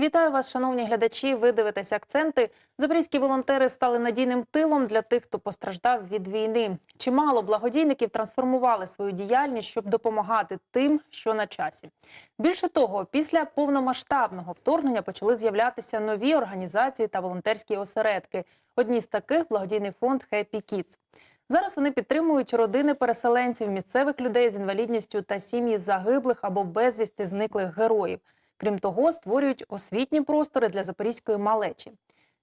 Вітаю вас, шановні глядачі. Ви дивитесь акценти. Запорізькі волонтери стали надійним тилом для тих, хто постраждав від війни. Чимало благодійників трансформували свою діяльність, щоб допомагати тим, що на часі. Більше того, після повномасштабного вторгнення почали з'являтися нові організації та волонтерські осередки. Одні з таких благодійний фонд Happy Kids. Зараз вони підтримують родини переселенців, місцевих людей з інвалідністю та сім'ї загиблих або безвісти зниклих героїв. Крім того, створюють освітні простори для запорізької малечі.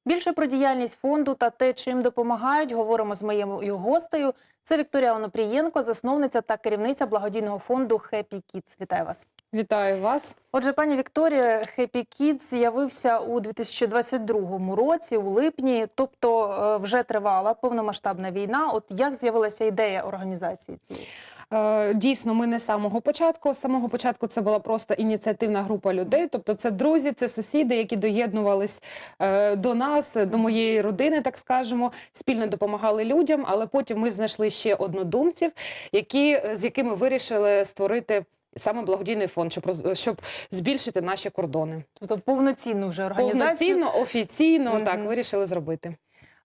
Більше про діяльність фонду та те, чим допомагають, говоримо з моєю гостею. Це Вікторія Онопрієнко, засновниця та керівниця благодійного фонду Happy Kids. Вітаю вас. Вітаю вас. Отже, пані Вікторія, Happy Kids з'явився у 2022 році, у липні, тобто е, вже тривала повномасштабна війна. От як з'явилася ідея організації цієї? Е, Дійсно, ми не з самого початку. З самого початку це була просто ініціативна група людей. Тобто, це друзі, це сусіди, які доєднувались е, до нас, до моєї родини, так скажемо, спільно допомагали людям. Але потім ми знайшли ще однодумців, які з якими вирішили створити. Саме благодійний фонд, щоб щоб збільшити наші кордони. Тобто повноцінну вже організацію. Повноцінно, офіційно Мгм. так вирішили зробити.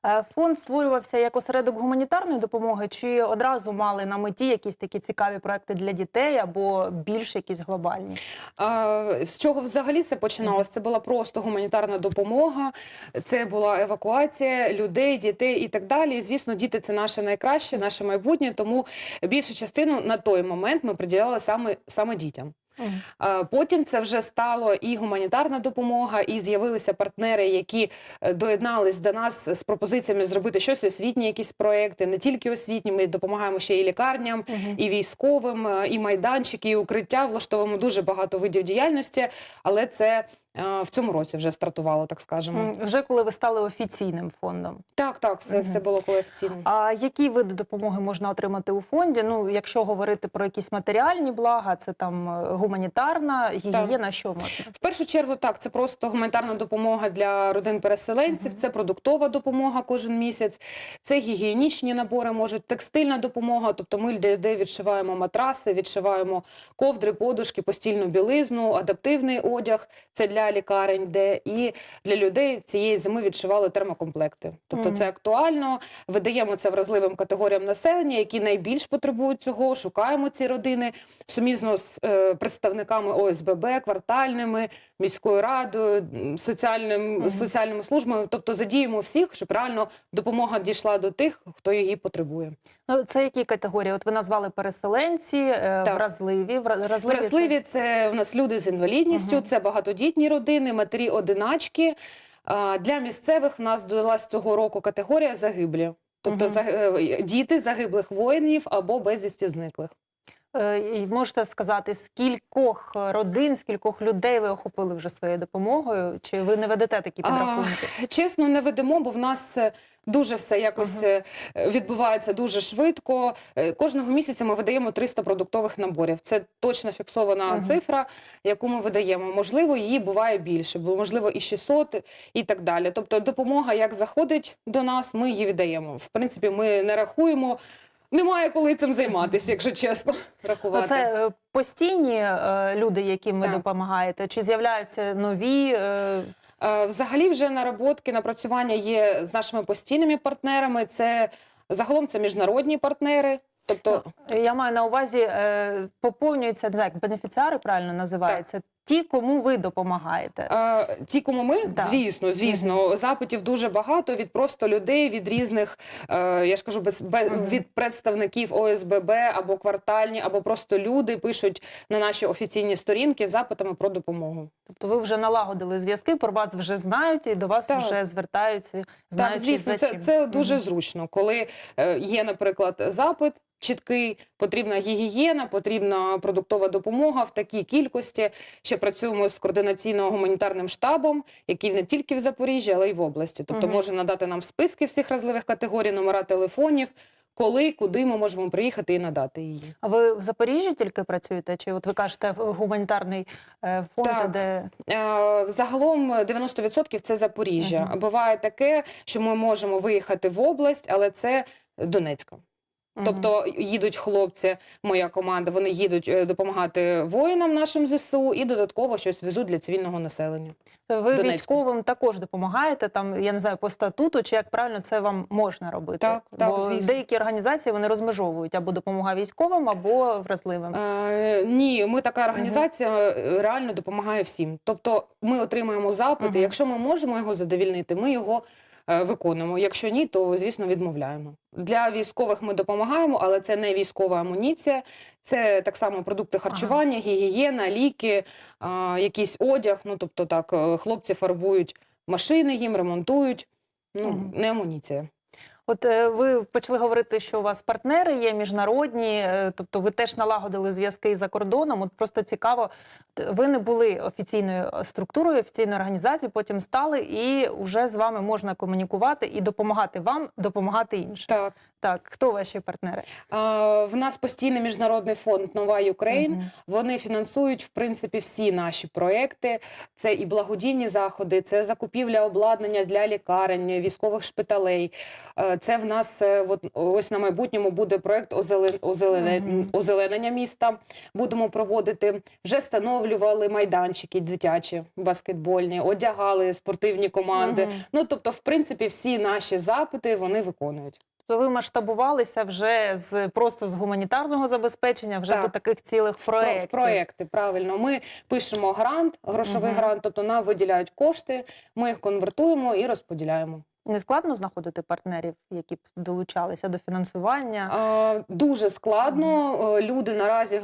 Е, Фонд створювався як осередок гуманітарної допомоги, чи одразу мали на меті якісь такі цікаві проекти для дітей або більш якісь глобальні? З чого взагалі все починалося? Це була просто гуманітарна допомога, це була евакуація людей, дітей і так далі. І звісно, діти це наше найкраще, наше майбутнє. Тому більшу частину на той момент ми приділяли саме, саме дітям. Потім це вже стало і гуманітарна допомога, і з'явилися партнери, які е, доєднались до нас з пропозиціями зробити щось освітні, якісь проекти, не тільки освітні. Ми допомагаємо ще і лікарням, і військовим, е, і майданчики, і укриття. Влаштовуємо дуже багато видів діяльності, але це в цьому році вже стартувало, так скажемо. Вже коли ви стали офіційним фондом. Так, так, все, Мгм. все було коефіційно. А які види допомоги можна отримати у фонді? Ну, якщо говорити про якісь матеріальні блага, це там е, гуманітарна, гігієна, що можна? В першу чергу, так, це просто гуманітарна допомога для родин переселенців, Мгм. це продуктова допомога кожен місяць, це гігієнічні набори, може текстильна допомога. Тобто ми людей відшиваємо матраси, відшиваємо ковдри, подушки, постільну білизну, адаптивний одяг. Це для лікарень, де і для людей цієї зими відшивали термокомплекти. Тобто це актуально. Видаємо це вразливим категоріям населення, які найбільш потребують цього. Шукаємо ці родини сумісно з е, представниками ОСББ, квартальними, міською радою, соціальним Мгм. соціальними службами. Тобто задіємо всіх, щоб реально допомога дійшла до тих, хто її потребує. Ну, це які категорії? От ви назвали переселенці, е, вразливі. Вразливі, Вразливі це в нас люди з інвалідністю, Мгм. це багатодітні родини, матері одиначки. Для місцевих в нас додалась цього року категорія загиблі. Тобто угу. діти загиблих воїнів або безвісті зниклих. Е, і можете сказати, скількох родин, скількох людей ви охопили вже своєю допомогою? Чи ви не ведете такі А, підрахунки? Чесно, не ведемо, бо в нас е, дуже все якось Ага. е, відбувається дуже швидко. Кожного місяця ми видаємо 300 продуктових наборів. Це точно фіксована Ага. цифра, яку ми видаємо. Можливо, її буває більше, бо можливо і 600 і так далі. Тобто, допомога як заходить до нас, ми її віддаємо. В принципі, ми не рахуємо. Немає коли цим займатися, якщо чесно рахувати. Це е, постійні е, люди, яким ви Так. допомагаєте? Чи з'являються нові? е, Е, Взагалі, вже наработки, напрацювання є з нашими постійними партнерами. Це загалом це міжнародні партнери. Тобто, Я маю на увазі, е, поповнюються не знаю, як бенефіціари правильно називаються. Ті, кому ви допомагаєте. е, ті, кому ми, Да. звісно, звісно, запитів дуже багато від просто людей, від різних, е, я ж кажу, без, без Мгм. від представників ОСББ або квартальні, або просто люди пишуть на наші офіційні сторінки з запитами про допомогу. Тобто ви вже налагодили зв'язки, про вас вже знають і до вас Так. вже звертаються. Так, звісно, це, це дуже Мгм. зручно, коли е, є, наприклад, запит чіткий, потрібна гігієна, потрібна продуктова допомога в такій кількості. Ще працюємо з координаційно-гуманітарним штабом, який не тільки в Запоріжжі, але й в області. Тобто Мгм. може надати нам списки всіх разливих категорій, номера телефонів, коли, куди ми можемо приїхати і надати її. А ви в Запоріжжі тільки працюєте? Чи от ви кажете гуманітарний е, фонд, Так. де Е, Загалом 90% це Запоріжжя. Мгм. Буває таке, що ми можемо виїхати в область, але це Донецька. Тобто їдуть хлопці, моя команда, вони їдуть е, допомагати воїнам нашим ЗСУ і додатково щось везуть для цивільного населення. Ви Донецьку. військовим також допомагаєте там, я не знаю, по статуту, чи як правильно це вам можна робити? Так, так, Бо звісно. деякі організації вони розмежовують або допомога військовим, або вразливим. Е, ні, ми така організація е, реально допомагає всім. Тобто ми отримуємо запити. Мгм. Якщо ми можемо його задовільнити, ми його виконуємо. Якщо ні, то звісно відмовляємо. Для військових ми допомагаємо, але це не військова амуніція, це так само продукти харчування, гігієна, ліки, якийсь одяг. Ну тобто, так, е, хлопці фарбують машини, їм ремонтують. Ну, Мгм. не амуніція. От е, ви почали говорити, що у вас партнери є міжнародні, е, тобто ви теж налагодили зв'язки за кордоном. От просто цікаво, ви не були офіційною структурою, офіційною організацією, потім стали, і вже з вами можна комунікувати і допомагати вам, допомагати іншим. Так. Так, хто ваші партнери? А, в нас постійний міжнародний фонд Нова Юкрейн. Мгм. Вони фінансують в принципі всі наші проекти. Це і благодійні заходи, це закупівля обладнання для лікарень, військових шпиталей. Е, Це в нас е, от, ось на майбутньому буде проект озелен- озелене- Мгм. озеленення міста. Будемо проводити. Вже встановлювали майданчики дитячі, баскетбольні, одягали спортивні команди. Мгм. Ну тобто, в принципі, всі наші запити вони виконують. Тобто ви масштабувалися вже з просто з гуманітарного забезпечення, вже Так. до таких цілих проєктів. В проекти, правильно. Ми пишемо грант, грошовий Мгм. грант, тобто нам виділяють кошти, ми їх конвертуємо і розподіляємо. Не складно знаходити партнерів, які б долучалися до фінансування. А, дуже складно. Е, Люди наразі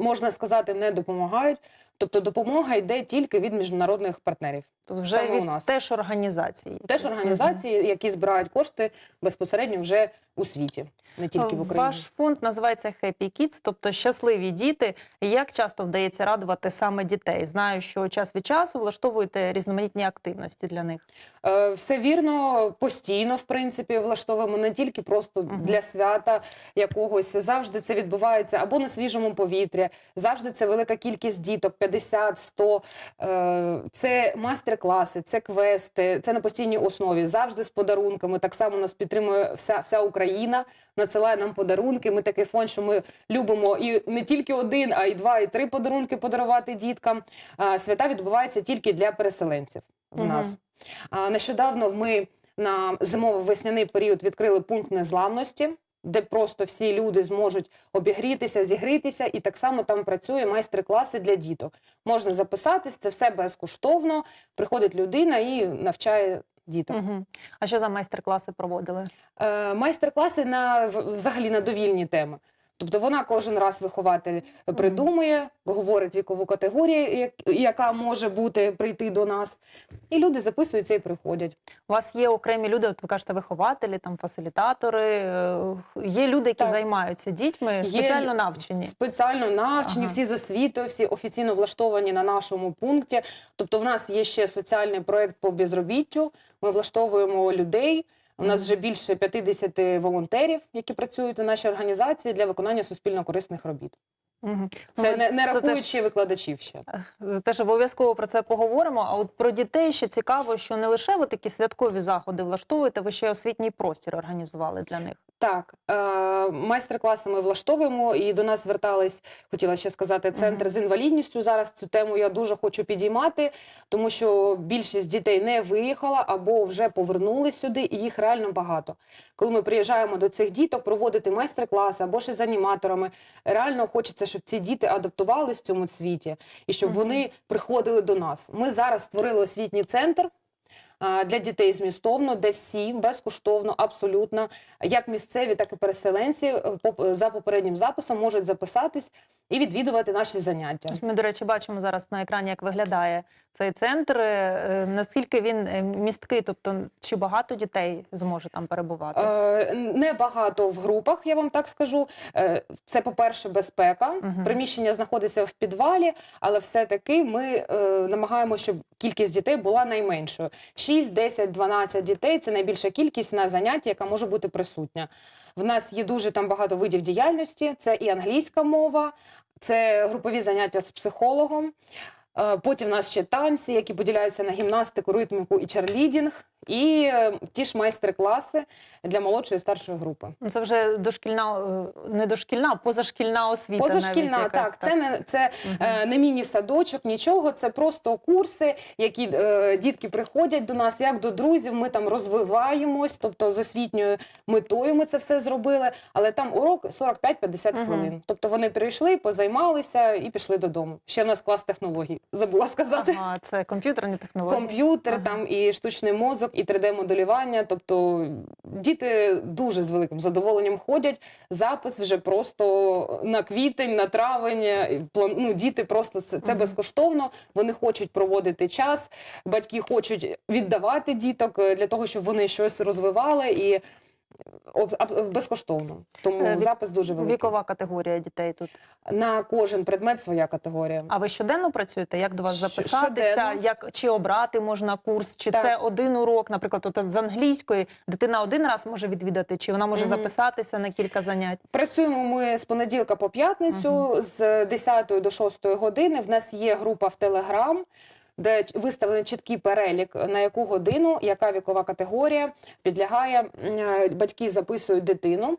можна сказати не допомагають. Тобто допомога йде тільки від міжнародних партнерів. Тобто вже саме у нас. теж організації. Теж організації, які збирають кошти безпосередньо вже у світі, не тільки в Україні. Ваш фонд називається Happy Kids, тобто щасливі діти. Як часто вдається радувати саме дітей? Знаю, що час від часу влаштовуєте різноманітні активності для них. Е, Все вірно, постійно, в принципі, влаштовуємо не тільки просто Мгм. для свята якогось. Завжди це відбувається або на свіжому повітрі, завжди це велика кількість діток, 50, 100. Е, Це майстер-класи, це квести, це на постійній основі, завжди з подарунками. Так само нас підтримує вся, вся Україна, надсилає нам подарунки. Ми такий фонд, що ми любимо і не тільки один, а й два, і три подарунки подарувати діткам. Свята відбуваються тільки для переселенців в нас. А, Нещодавно ми на зимово-весняний період відкрили пункт незламності, де просто всі люди зможуть обігрітися, зігрітися, і так само там працює майстер-класи для діток. Можна записатись, це все безкоштовно. Приходить людина і навчає діток. Угу. А що за майстер-класи проводили? Е, Майстер-класи на взагалі на довільні теми. Тобто вона кожен раз вихователь придумує, говорить вікову категорію, яка може бути прийти до нас, і люди записуються і приходять. У вас є окремі люди, от ви кажете, вихователі, там фасилітатори. е, Є люди, які Так. займаються дітьми, спеціально лю- навчені. Спеціально навчені, Ага. всі з освітою, всі офіційно влаштовані на нашому пункті. Тобто, в нас є ще соціальний проект по безробіттю. Ми влаштовуємо людей. У нас вже більше 50 волонтерів, які працюють у нашій організації для виконання суспільно корисних робіт. Угу. Це не, не рахуючи викладачів ще. Теж обов'язково про це поговоримо. А от про дітей ще цікаво, що не лише ви такі святкові заходи влаштовуєте, ви ще й освітній простір організували для них. Так, е, майстер-класи ми влаштовуємо, і до нас звертались, хотіла ще сказати, центр з інвалідністю. Зараз цю тему я дуже хочу підіймати, тому що більшість дітей не виїхала або вже повернулись сюди, і їх реально багато. Коли ми приїжджаємо до цих діток, проводити майстер-класи або ще з аніматорами, реально хочеться, щоб ці діти адаптувались в цьому світі і щоб вони приходили до нас. Ми зараз створили освітній центр. Для дітей змістовно, де всі безкоштовно, абсолютно, як місцеві, так і переселенці е, за попереднім записом можуть записатись і відвідувати наші заняття. Ми, до речі, бачимо зараз на екрані, як виглядає цей центр. Е, Наскільки він е, місткий, тобто чи багато дітей зможе там перебувати? Е, Небагато в групах, я вам так скажу. Це, по-перше, безпека. Мгм. Приміщення знаходиться в підвалі, але все-таки ми е, намагаємося, щоб кількість дітей була найменшою. 6, 10, 12 дітей це найбільша кількість на занятті, яка може бути присутня. В нас є дуже там багато видів діяльності. Це і англійська мова, це групові заняття з психологом. Е, Потім у нас ще танці, які поділяються на гімнастику, ритміку і чарлідінг. І е, ті ж майстер-класи для молодшої і старшої групи. Ну, Це вже дошкільна, е, не дошкільна, а позашкільна освіта. Позашкільна, навіть якась, так, це не це е, не міні-садочок, нічого. Це просто курси, які е, дітки приходять до нас, як до друзів. Ми там розвиваємось, тобто з освітньою метою ми це все зробили. Але там урок 45-50 Мгм. хвилин. Тобто вони прийшли, позаймалися і пішли додому. Ще в нас клас технологій. Забула сказати. Ага, це комп'ютерні технології. Комп'ютер, Ага. там і штучний мозок, і 3D-моделювання. Тобто діти дуже з великим задоволенням ходять. Запис вже просто на квітень, на травень. Ну, діти просто це, це безкоштовно. Вони хочуть проводити час. Батьки хочуть віддавати діток е, для того, щоб вони щось розвивали і безкоштовно. Тому Е, вік- запис дуже великий. Вікова категорія дітей тут. На кожен предмет своя категорія. А ви щоденно працюєте? Як до вас записатися? щоденно. Як чи обрати можна курс? Чи Так. це один урок? Наприклад, от з англійської дитина один раз може відвідати, чи вона може Мгм. записатися на кілька занять? Працюємо ми з понеділка по п'ятницю з 10 до 6 години. В нас є група в Телеграм, де виставлений чіткий перелік, на яку годину, яка вікова категорія підлягає. Е, Батьки записують дитину.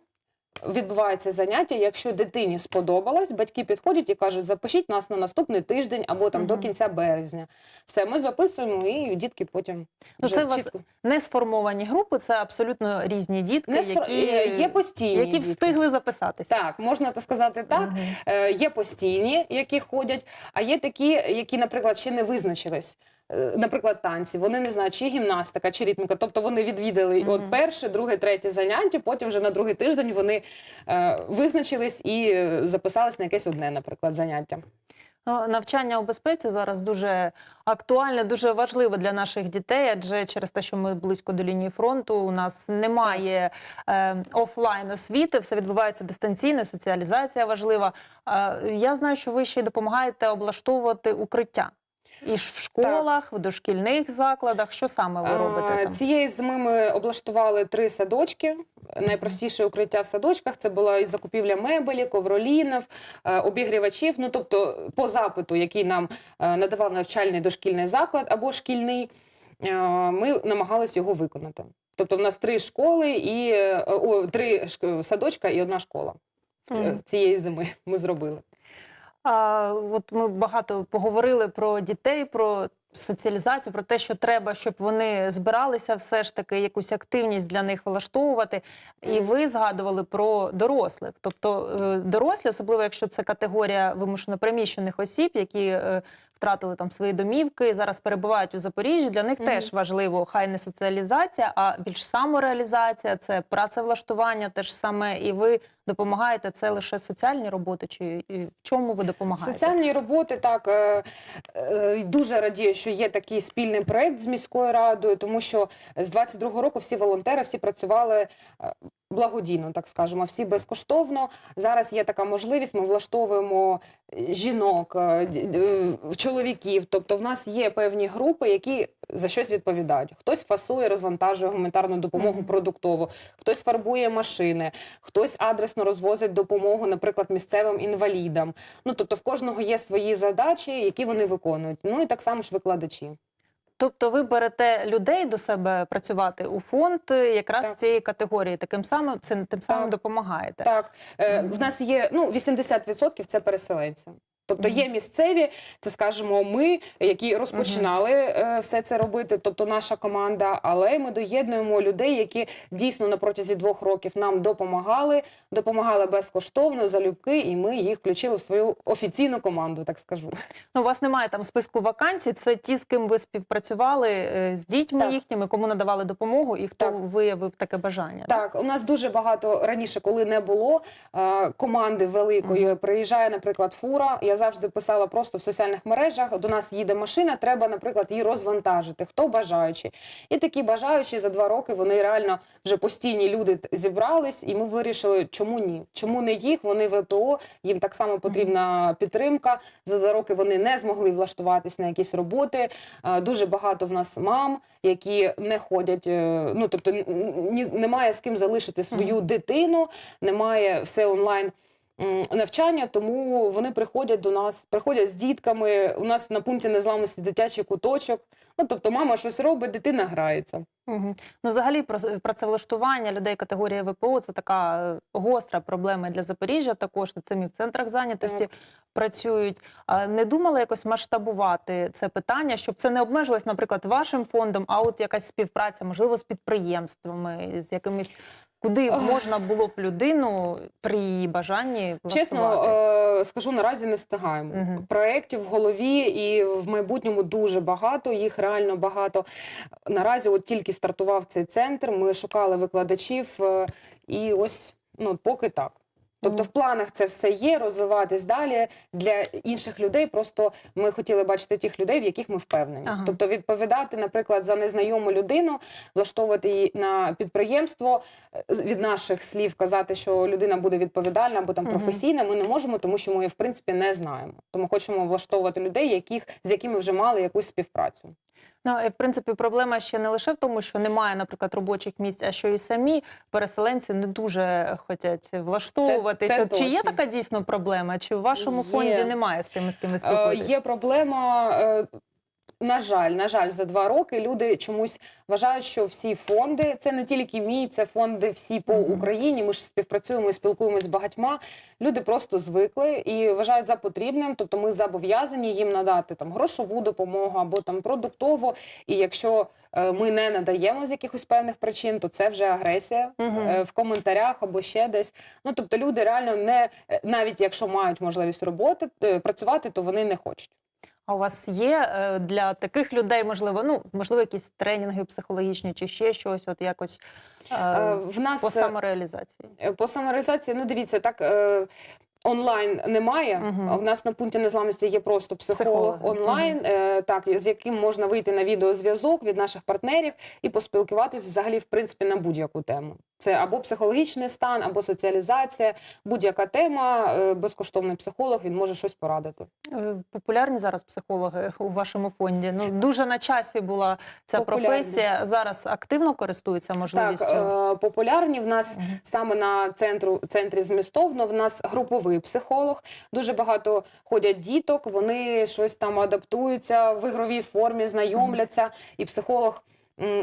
Відбувається заняття. Якщо дитині сподобалось, батьки підходять і кажуть, запишіть нас на наступний тиждень або там до кінця березня. Все, ми записуємо, і дітки потім Ну, вже це у вас чітко. Не сформовані групи, це абсолютно різні дітки, Не сфор- які, е, є постійні які дітки. встигли записатися. Так, можна так сказати так. Мгм. Е, Є постійні, які ходять, а є такі, які, наприклад, ще не визначились. Е, Наприклад, танці, вони не знають, чи гімнастика, чи ритміка. Тобто вони відвідали Мгм. от перше, друге, третє заняття. Потім вже на другий тиждень вони е, визначились і записались на якесь одне, наприклад, заняття. Ну, Навчання у безпеці зараз дуже актуальне, дуже важливе для наших дітей, адже через те, що ми близько до лінії фронту, у нас немає е, офлайн освіти, все відбувається дистанційно, соціалізація важлива. Е, я знаю, що ви ще й допомагаєте облаштовувати укриття. І в школах, в дошкільних закладах. Що саме ви робите А, там? Цієї зими ми облаштували три садочки. Найпростіше укриття в садочках це була і закупівля мебелі, ковролінів, е, обігрівачів. Ну тобто, по запиту, який нам е, надавав навчальний дошкільний заклад або шкільний, е, ми намагалися його виконати. Тобто, в нас три школи і о, три садочка і одна школа. В цієї зими ми зробили. От ми багато поговорили про дітей, про соціалізацію, про те, що треба, щоб вони збиралися, все ж таки якусь активність для них влаштовувати. І ви згадували про дорослих. Тобто е, дорослі, особливо якщо це категорія вимушено переміщених осіб, які е, втратили там свої домівки, зараз перебувають у Запоріжжі. Для них теж важливо хай не соціалізація, а більш самореалізація, це працевлаштування, теж саме. І ви допомагаєте це лише соціальні роботи, чи і в чому ви допомагаєте? Соціальні роботи так е, е, дуже радію, що є такий спільний проект з міською радою, тому що з 22-го року всі волонтери всі працювали. е, Благодійно, так скажемо, всі безкоштовно. Зараз є така можливість. Ми влаштовуємо жінок, чоловіків. Тобто, в нас є певні групи, які за щось відповідають. Хтось фасує, розвантажує гуманітарну допомогу Мгм. продуктову, хтось фарбує машини, хтось адресно розвозить допомогу, наприклад, місцевим інвалідам. Ну тобто в кожного є свої задачі, які вони виконують. Ну і так само ж викладачі. Тобто ви берете людей до себе працювати у фонд е, якраз Так. з цієї категорії. Таким самим цим тим самим Так. допомагаєте. Так, е, в нас є ну 80% це переселенці. Тобто є місцеві, це скажімо, ми, які розпочинали е, все це робити, тобто наша команда. Але ми доєднуємо людей, які дійсно на протязі двох років нам допомагали, допомагали безкоштовно, залюбки, і ми їх включили в свою офіційну команду, так скажу. Ну, у вас немає там списку вакансій. Це ті, з ким ви співпрацювали е, з дітьми Так. їхніми, кому надавали допомогу, і хто Так. виявив таке бажання. да? Так, у нас дуже багато раніше, коли не було е, команди великої, приїжджає, наприклад, фура. Я завжди писала просто в соціальних мережах. До нас їде машина, треба, наприклад, її розвантажити. Хто бажаючий? І такі бажаючі за два роки вони реально вже постійні люди зібрались, і ми вирішили, чому ні? Чому не їх? Вони ВПО, їм так само потрібна підтримка. За два роки вони не змогли влаштуватись на якісь роботи. Дуже багато в нас мам, які не ходять. е, Ну тобто немає з ким залишити свою дитину, немає все онлайн. Навчання, тому вони приходять до нас, приходять з дітками. У нас на пункті незламності дитячий куточок. Ну тобто, мама щось робить, дитина грається. Угу. Ну, взагалі, про- працевлаштування людей категорії ВПО це така е, гостра проблема для Запоріжжя. Також над цим і в центрах зайнятості Так. працюють. Не думали якось масштабувати це питання, щоб це не обмежилось, наприклад, вашим фондом, а от якась співпраця, можливо, з підприємствами, з якимись. Куди можна було б людину при її бажанні влаштувати? чесно скажу, наразі не встигаємо. угу. Проєктів в голові і в майбутньому дуже багато, їх реально багато. Наразі от тільки стартував цей центр, ми шукали викладачів, е, і ось ну, поки так. Тобто в планах це все є, розвиватись далі для інших людей. Просто ми хотіли бачити тих людей, в яких ми впевнені. Ага. Тобто відповідати, наприклад, за незнайому людину, влаштовувати її на підприємство е, від наших слів казати, що людина буде відповідальна або там професійна. Ми не можемо, тому що ми в принципі не знаємо. Тому хочемо влаштовувати людей, яких з якими вже мали якусь співпрацю. Ну, і, в принципі, проблема ще не лише в тому, що немає, наприклад, робочих місць, а що і самі переселенці не дуже хочуть влаштовуватися. Це- це Чи є така дійсно проблема? Чи в вашому Є. фонді немає з тими, з ким ви Е, спілкуєтесь? Є проблема. На жаль, на жаль, за два роки люди чомусь вважають, що всі фонди це не тільки мій, це фонди всі по Україні. Ми ж співпрацюємо і спілкуємося з багатьма. Люди просто звикли і вважають за потрібним. Тобто, ми зобов'язані їм надати там грошову допомогу або там продуктову. І якщо е, ми не надаємо з якихось певних причин, то це вже агресія е, в коментарях або ще десь. Ну тобто, люди реально не е, навіть якщо мають можливість роботи працювати, то вони не хочуть. А у вас є е, для таких людей, можливо, ну можливо, якісь тренінги психологічні чи ще щось, от якось е, Е, В нас по самореалізації? по самореалізації, ну дивіться, так. Онлайн немає. Мгм. У нас на пункті незламності є просто психолог Психологи. онлайн, е, так з яким можна вийти на відеозв'язок від наших партнерів і поспілкуватися взагалі, в принципі, на будь-яку тему. Це або психологічний стан, або соціалізація, будь-яка тема. е, Безкоштовний психолог він може щось порадити. Е, Популярні зараз психологи у вашому фонді. Ну дуже на часі була ця Популярні. професія. Зараз активно користуються Так, можливістю. е, популярні в нас саме на центру центрі змістовно. В нас груповий психолог. Дуже багато ходять діток. Вони щось там адаптуються в ігровій формі, знайомляться, і психолог.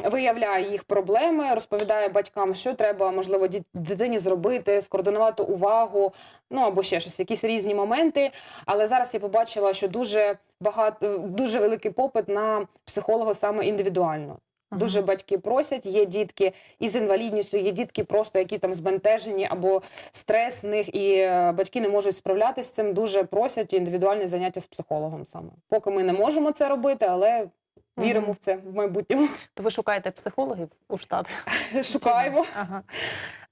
Виявляє їх проблеми, розповідає батькам, що треба, можливо, дитині зробити, скоординувати увагу, ну або ще щось, якісь різні моменти. Але зараз я побачила, що дуже багато, дуже великий попит на психолога саме індивідуально. Дуже батьки просять. Є дітки із інвалідністю, є дітки, просто які там збентежені або стрес в них, і е, батьки не можуть справлятися з цим. Дуже просять індивідуальні заняття з психологом саме. Поки ми не можемо це робити, але віримо в це в майбутньому. То ви шукаєте психологів у штат? Шукаємо. Ага.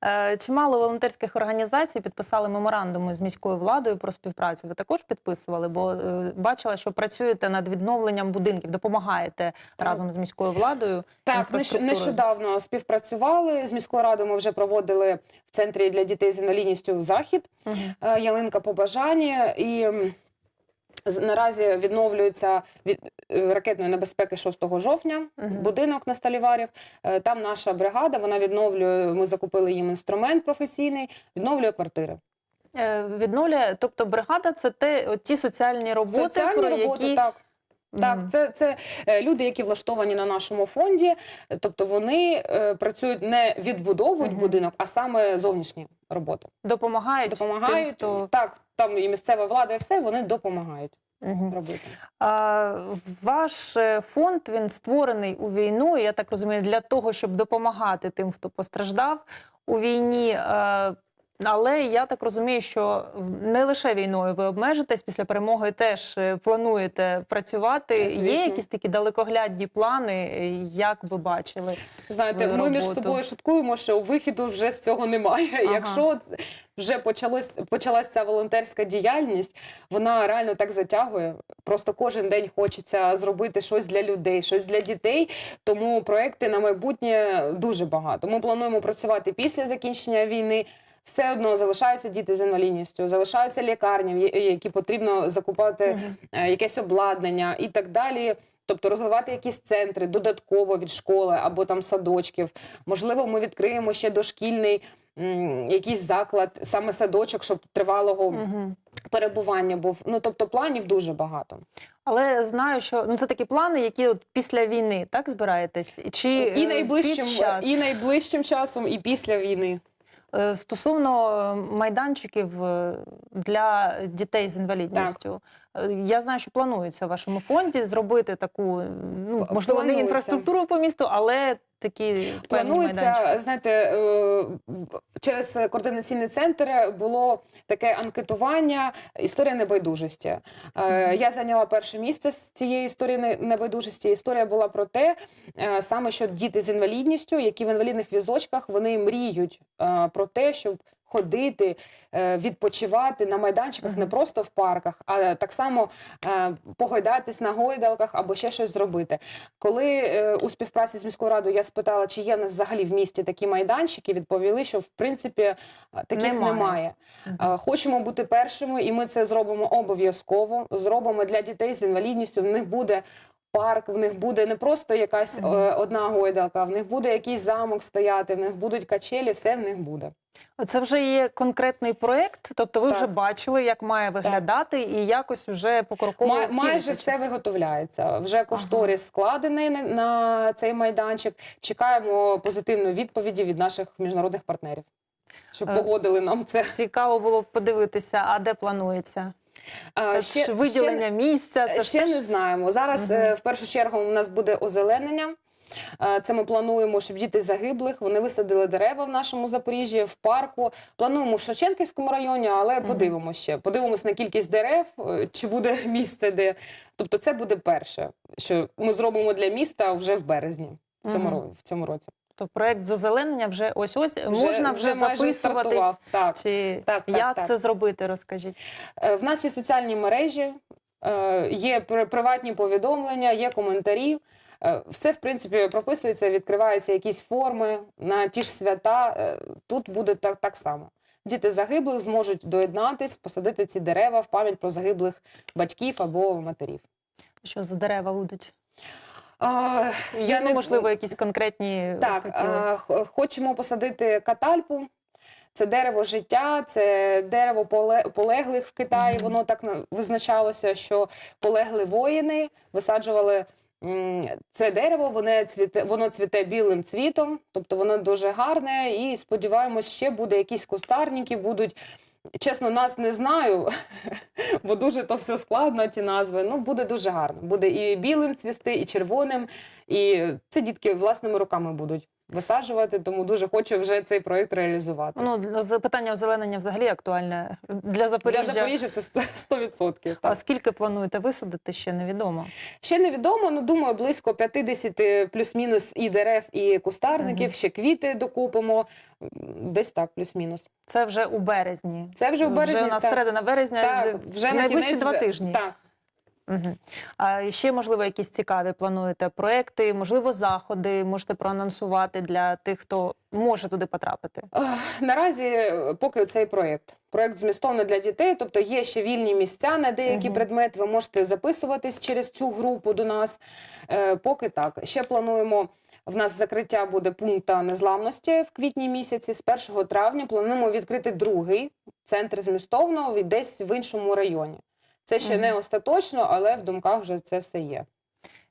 Е, Чимало волонтерських організацій підписали меморандуми з міською владою про співпрацю. Ви також підписували, бо е, бачила, що працюєте над відновленням будинків, допомагаєте Так. разом з міською владою. Так, нещ- нещодавно співпрацювали з міською радою. Ми вже проводили в центрі для дітей з інвалідністю захід. Мгм. Е, ялинка побажання і. Наразі відновлюється від е, ракетної небезпеки 6 жовтня. Мгм. Будинок на Сталіварів. Е, Там наша бригада. Вона відновлює. Ми закупили їм інструмент професійний, відновлює квартири. Е, Відновлює, тобто бригада це те, от ті соціальні роботи, Соціальні про роботи, які так. Так, це, це люди, які влаштовані на нашому фонді. Тобто вони е, працюють не відбудовують будинок, а саме зовнішні роботи. допомагають, Допомагають. тим, хто... Так, там і місцева влада, і все вони допомагають Угу. робити. А, ваш е, фонд він створений у війну, я так розумію, для того, щоб допомагати тим, хто постраждав у війні. Е, Але я так розумію, що не лише війною ви обмежитесь після перемоги, теж е, плануєте працювати. Так, Є якісь такі далекоглядні плани, е, як ви бачили? Знаєте, ми між собою шуткуємо, що вихіду вже з цього немає. Ага. Якщо вже почалось, почалась ця волонтерська діяльність, вона реально так затягує. Просто кожен день хочеться зробити щось для людей, щось для дітей. Тому проекти на майбутнє дуже багато. Ми плануємо працювати після закінчення війни. Все одно залишаються діти з інвалідністю, залишаються лікарні, які потрібно закупати е, якесь обладнання і так далі. Тобто розвивати якісь центри додатково від школи або там садочків. Можливо, ми відкриємо ще дошкільний м, якийсь заклад, саме садочок, щоб тривалого Мгм. перебування був. Ну тобто планів дуже багато. Але знаю, що ну це такі плани, які от після війни так збираєтесь? Чи І е, найближчим, під час? і найближчим часом, і після війни. Е, Стосовно майданчиків е, для дітей з інвалідністю, я знаю, що планується в вашому фонді зробити таку, ну можливо, не інфраструктуру по місту, але такі. Планується, знаєте, е, через координаційний центр було таке анкетування історія небайдужості. Е, Я зайняла перше місце з цієї історії не- небайдужості. Історія була про те, е, саме що діти з інвалідністю, які в інвалідних візочках, вони мріють про те, щоб ходити, е, відпочивати на майданчиках, не просто в парках, а так само е, погойдатись на гойдалках або ще щось зробити. Коли е, у співпраці з міською радою я спитала, чи є нас взагалі в місті такі майданчики, відповіли, що в принципі таких Немає. немає. Хочемо бути першими, і ми це зробимо обов'язково. Зробимо для дітей з інвалідністю. В них буде. Парк, в них буде не просто якась е, одна гойдалка, в них буде якийсь замок стояти, в них будуть качелі, все в них буде. Це вже є конкретний проєкт, тобто ви Так. вже бачили, як має виглядати, і якось вже покроково Ма- майже все виготовляється. Вже кошторис складений на, на цей майданчик. Чекаємо позитивної відповіді від наших міжнародних партнерів, щоб Е, погодили нам це. Цікаво було б подивитися, а де планується? Ж виділення місця, це ще, ж не знаємо. Зараз е, в першу чергу у нас буде озеленення. Е, Це ми плануємо, щоб діти загиблих вони висадили дерева в нашому Запоріжжі, в парку. Плануємо в Шевченківському районі, але подивимося ще. Подивимось на кількість дерев, е, чи буде місце, де тобто, це буде перше, що ми зробимо для міста вже в березні. В цьому в цьому році То проект з озеленення вже ось ось можна вже, майже записуватись. Так. Чи Так, так, як так. це зробити? Розкажіть. Е, В нас є соціальні мережі, е, є приватні повідомлення, є коментарі. Е, Все, в принципі, прописується, відкриваються якісь форми на ті ж свята. Тут буде так, так само. Діти загиблих зможуть доєднатись, посадити ці дерева в пам'ять про загиблих батьків або матерів. Що за дерева будуть? А, Є, ну, можливо, якісь конкретні Так, а, хочемо посадити катальпу. Це дерево життя, це дерево поле- полеглих в Китаї. Воно так на- визначалося, що полегли воїни, висаджували це дерево, воно цвіте, воно цвіте білим цвітом, тобто воно дуже гарне. І сподіваємось, ще буде якісь кустарники, будуть. Чесно, нас не знаю, бо дуже то все складно, ті назви. Ну, буде дуже гарно. Буде і білим цвісти, і червоним. І це дітки власними руками будуть висаджувати, тому дуже хочу вже цей проєкт реалізувати. Ну, питання озеленення взагалі актуальне для Запоріжжя. Для Запоріжжя це 100%. А скільки плануєте висадити, ще невідомо. Ще невідомо, ну думаю, близько 50 плюс-мінус і дерев, і кустарників, Мгм. ще квіти докупимо. Десь так, плюс-мінус. Це вже у березні. Це вже в березні. Вже у нас так. середина березня, Так, вже на кінець два тижні. Так. Угу. А ще, можливо, якісь цікаві плануєте проекти, можливо, заходи можете проанонсувати для тих, хто може туди потрапити. Наразі е, поки цей проєкт. Проєкт змістовно для дітей, тобто є ще вільні місця на деякі Мгм. предмети. Ви можете записуватись через цю групу до нас. Е, Поки так. Ще плануємо. В нас закриття буде пункту незламності в квітні місяці. З 1 травня плануємо відкрити другий центр змістовно десь в іншому районі. Це ще не остаточно, але в думках вже це все є.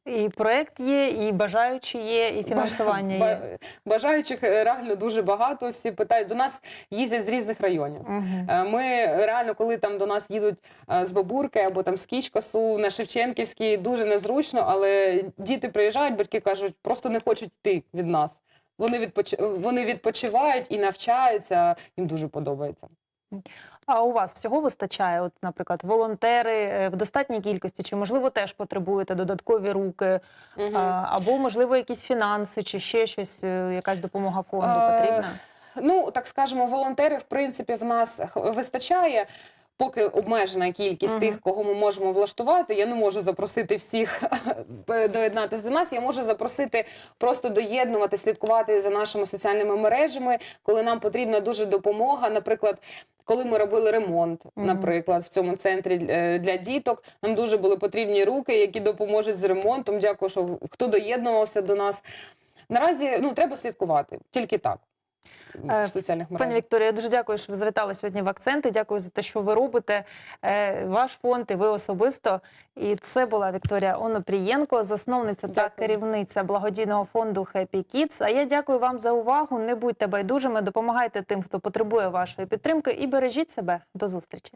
І проект є, і бажаючі є, і фінансування є. Бажаючих е, реально дуже багато. Всі питають до нас їздять з різних районів. Е, Ми реально, коли там до нас їдуть е, з Бабурки або там з Кічкасу на Шевченківський, дуже незручно, але діти приїжджають, батьки кажуть, просто не хочуть йти від нас. Вони відпоч... вони відпочивають і навчаються, їм дуже подобається. А у вас всього вистачає? От, наприклад, волонтери е, в достатній кількості, чи можливо теж потребуєте додаткові руки, а, або можливо якісь фінанси, чи ще щось, е, якась допомога фонду Е, потрібна? Ну, так скажемо, волонтерів, в принципі, в нас вистачає. Поки обмежена кількість тих, кого ми можемо влаштувати, я не можу запросити всіх доєднатися до нас. Я можу запросити просто доєднувати, слідкувати за нашими соціальними мережами, коли нам потрібна дуже допомога. Наприклад, коли ми робили ремонт, наприклад, в цьому центрі е, для діток, нам дуже були потрібні руки, які допоможуть з ремонтом. Дякую, що хто доєднувався до нас. Наразі ну треба слідкувати тільки так. Е, в соціальних Пані. Вікторія, я дуже дякую, що ви завітали сьогодні в акценти. Дякую за те, що ви робите. Е, Ваш фонд і ви особисто. І це була Вікторія Онопрієнко, засновниця та керівниця благодійного фонду Happy Kids. А я дякую вам за увагу. Не будьте байдужими, допомагайте тим, хто потребує вашої підтримки, і бережіть себе. До зустрічі.